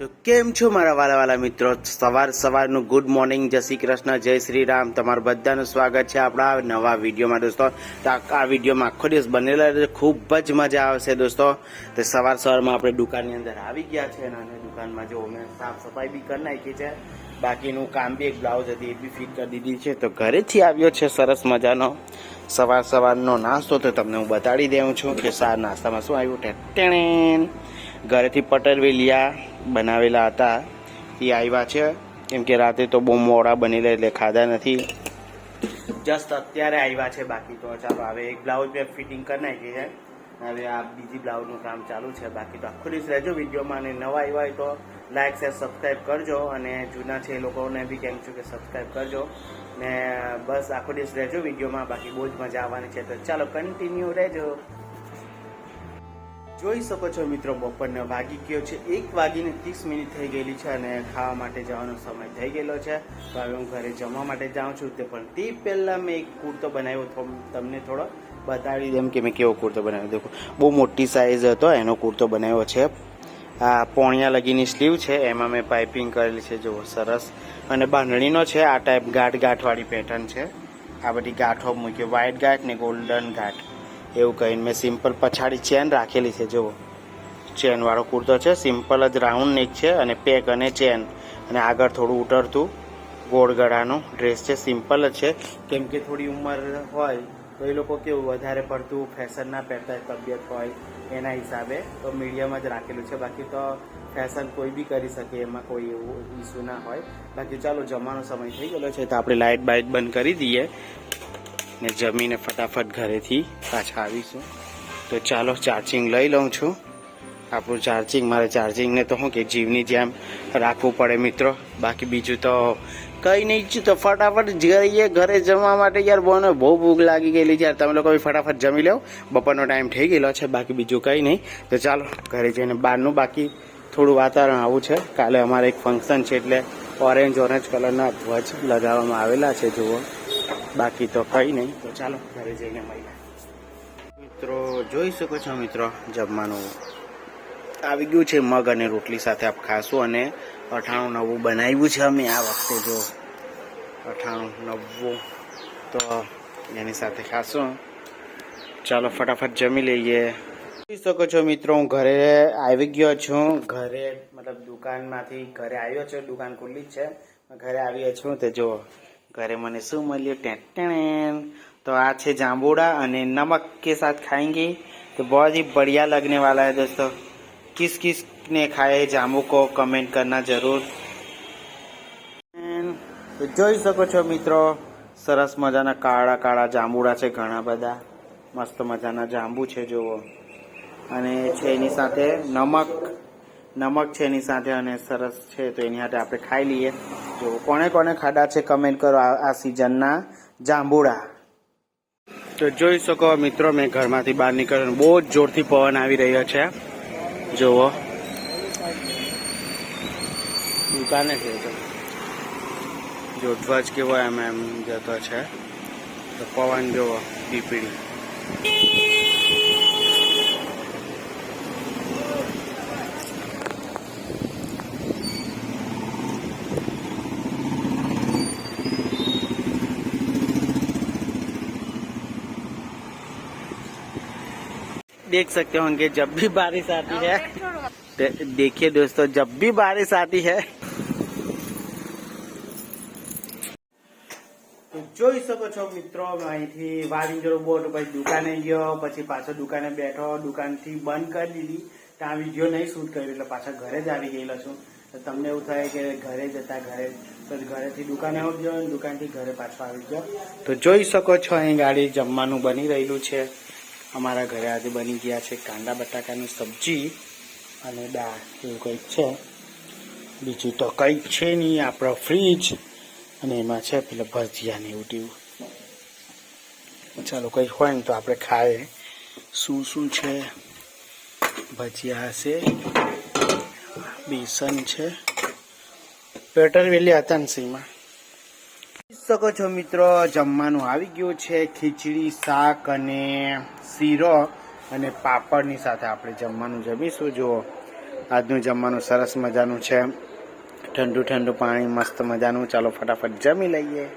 તો કેમ છો મારા વાલા વાલા મિત્રો? સવાર સવારનું ગુડ મોર્નિંગ જય શ્રી કૃષ્ણ, જય શ્રી રામ. તમારું બધાનું સ્વાગત છે આપણા નવા વિડીયોમાં, દોસ્તો. તો આ વિડીયોમાં આખો દિવસ બનેલા ખૂબ જ મજા આવશે, દોસ્તો. તો સવાર સવારમાં આપણે દુકાનની અંદર આવી ગયા છે અને દુકાનમાં જો મેં સાફ સફાઈ બી કરી નાખી છે. બાકીનું કામ બી એક બ્લાઉઝ હતી, એ બી ફિટ કરી દીધી છે. તો ઘરેથી આવ્યો છે, સરસ મજાનો. સવાર સવારનો નાસ્તો, તો તમને હું બતાડી દઉં છું કે સાર નાસ્તામાં શું આવ્યું? ટેટેણ ઘરેથી પટેલવેલિયા બનાવેલા હતા. એ આવ્યા છે. કેમ કે રાતે તો બહુ મોડા બનેલા એટલે ખાધા નથી. જસ્ટ અત્યારે આવ્યા છે બાકી તો ચાલો હવે એક બ્લાઉઝ મેં ફિટિંગ કરી નાખી છે. હવે આ બીજી બ્લાઉઝનું કામ ચાલુ છે. બાકી તો આખો દિવસ રહેજો વિડીયોમાં અને નવા આવ્યા હોય તો લાઈક, શેર સબસ્ક્રાઈબ કરજો અને જૂના છે એ લોકોને બી કેમ છું કે સબસ્ક્રાઈબ કરજો. ને બસ આખો દિવસ રહેજો વિડીયોમાં. બાકી બહુ જ મજા આવવાની છે. તો ચાલો કન્ટિન્યુ રહેજો. જોઈ શકો છો મિત્રો, બપોરને વાગી ગયો છે. એક વાગીને ત્રીસ મિનિટ થઈ ગયેલી છે અને ખાવા માટે જવાનો સમય થઈ ગયેલો છે. તો હવે હું ઘરે જમવા માટે જાઉં છું. તે પણ તે પહેલાં મેં એક કુર્તો બનાવ્યો તમને થોડો બતાવી દેમ કે મેં કેવો કુર્તો બનાવ્યો. દેખો, બહુ મોટી સાઇઝ હતો, એનો કુર્તો બનાવ્યો છે. આ પોણિયા લગીની સ્લીવ છે. એમાં મેં પાઇપિંગ કરેલી છે. જુઓ, સરસ. અને બાંધણીનો છે. આ ટાઈપ ગાંઠ ગાંઠવાળી પેટર્ન છે. આ બધી ગાંઠો મૂક્યો. વ્હાઇટ ગાંઠ ને ગોલ્ડન ગાંઠ. એવું કહીને મેં સિમ્પલ પછાડી ચેન રાખેલી છે, જુઓ. ચેનવાળો કુર્તો છે સિમ્પલ જ રાઉન્ડ નેક છે અને પેક અને ચેન અને આગળ થોડું ઉતરતું ગોળગળાનું ડ્રેસ છે સિમ્પલ જ છે. કેમ કે થોડી ઉંમર હોય તો એ લોકો કેવું, વધારે પડતું ફેશન ના પહેરતા તબિયત હોય, એના હિસાબે તો મીડિયમ જ રાખેલું છે. બાકી તો ફેશન કોઈ બી કરી શકે, એમાં કોઈ એવું ઇસ્યુ ના હોય. બાકી ચાલો જમવાનો સમય થઈ ગયેલો છે, તો આપણે લાઇટ બાઇટ બંધ કરી દઈએ. ને જમીને ફટાફટ ઘરેથી પાછા આવીશું. તો ચાલો ચાર્જિંગ લઈ લઉં છું. આપણું ચાર્જિંગ મારે ચાર્જિંગને તો શું કે જીવની જેમ રાખવું પડે મિત્રો. બાકી બીજું તો કંઈ નહીં તો ફટાફટ જઈએ ઘરે જમવા માટે યાર બોને બહુ ભૂખ લાગી ગયેલી યાર તમે લોકો બી ફટાફટ જમી લો બપોરનો ટાઈમ થઈ ગયેલો છે, બાકી બીજું કંઈ નહીં. તો ચાલો ઘરે જઈને બહારનું બાકી થોડું વાતાવરણ આવું છે. કાલે અમારે એક ફંક્શન છે એટલે ઓરેન્જ ઓરેન્જ કલરના ધ્વજ લગાવવામાં આવેલા છે, જુઓ. બાકી તો કંઈ નહીં. તો ચાલો, ઘરે જઈને મળીએ. મિત્રો, જોઈ શકો છો મિત્રો, જમવાનું આવી ગયું છે મગ અને રોટલી સાથે આપ ખાશું અને અઠાણું નવું બનાવ્યું છે અમે આ વખતે જો. અઠાણું નવું તો એની સાથે ખાશું. ચાલો, ફટાફટ જમી લઈએ. જોઈ શકો છો મિત્રો, હું ઘરે આવી ગયો છું. ઘરે, મતલબ દુકાનમાંથી ઘરે આવ્યો છું. દુકાન ખુલ્લી જ છે. ઘરે આવ્યો છું તે જો ઘરે મને શું મળ્યું ટેણ તો આ છે જાંબુડા અને નમક के साथ खाएंगे तो बहुत ही बढ़िया लगने वाला है दोस्तों किस किस ने खाया है जामू को कमेंट करना जरूर તો જોઈ શકો છો મિત્રો સરસ મજાના કાળા કાળા જાંબુડા છે ઘણા બધા મસ્ત મજાના જાંબુ છે જુઓ અને છે એની સાથે નમક નમક છે એની સાથે અને સરસ છે તો એની સાથે આપણે ખાઈ લઈએ જો કોને કોને ખાધા છે કમેન્ટ કરો આ સિઝનના જાંબુડા. તો જોઈ શકો મિત્રો, મેં ઘરમાંથી બહાર નીકળ્યો બહુ જ જોરથી પવન આવી રહ્યો છે. જુઓ. દુકાને છે તો. જો ધ્વજ કેવો એમ એમ જતો છે. તો પવન જુઓ, પીપળી. देख सकते होंगे जब भी बारिश आती है दे- देखिए दोस्तों जब भी बारिश आती है તો જોઈ શકો છો મિત્રો અહીંથી વારિંજરો બોટ પછી દુકાને ગયો પછી પાછો દુકાને બેઠો દુકાનથી બંધ કરી દીધી ત્યાં વિડીયો નહીં શૂટ કર્યું એટલે પાછા ઘરે જ આવી ગયેલો છું તો તમને એવું થાય કે ઘરે જતા ઘરે તો ઘરેથી દુકાને આવી ગયો અને દુકાનથી ઘરે પાછો આવી ગયો તો જોઈ શકો છો અહીં ગાડી જમવાનું બની રહેલું છે અમારા ઘરે આજે બની ગયા છે કાંદા બટાકાની સબ્જી અને દાળ, એવું કંઈક છે. બીજું તો કંઈક છે નહીં, આપણો ફ્રીજ અને એમાં છે પેલા ભજીયા ને એવું ટીવું ચાલો કંઈક હોય ને તો આપણે ખાઈએ. શું શું છે? ભજીયા હશે, બેસન છે. પેટરવેલી હતા ને સીમાં? શકો છો મિત્રો, જમવાનું આવી ગયું છે. ખીચડી, શાક અને શીરો અને પાપડની સાથે આપણે જમવાનું જમીશું. જુઓ, આજનું જમવાનું સરસ મજાનું છે. ઠંડુ ઠંડુ પાણી, મસ્ત મજાનું. ચાલો ફટાફટ જમી લઈએ.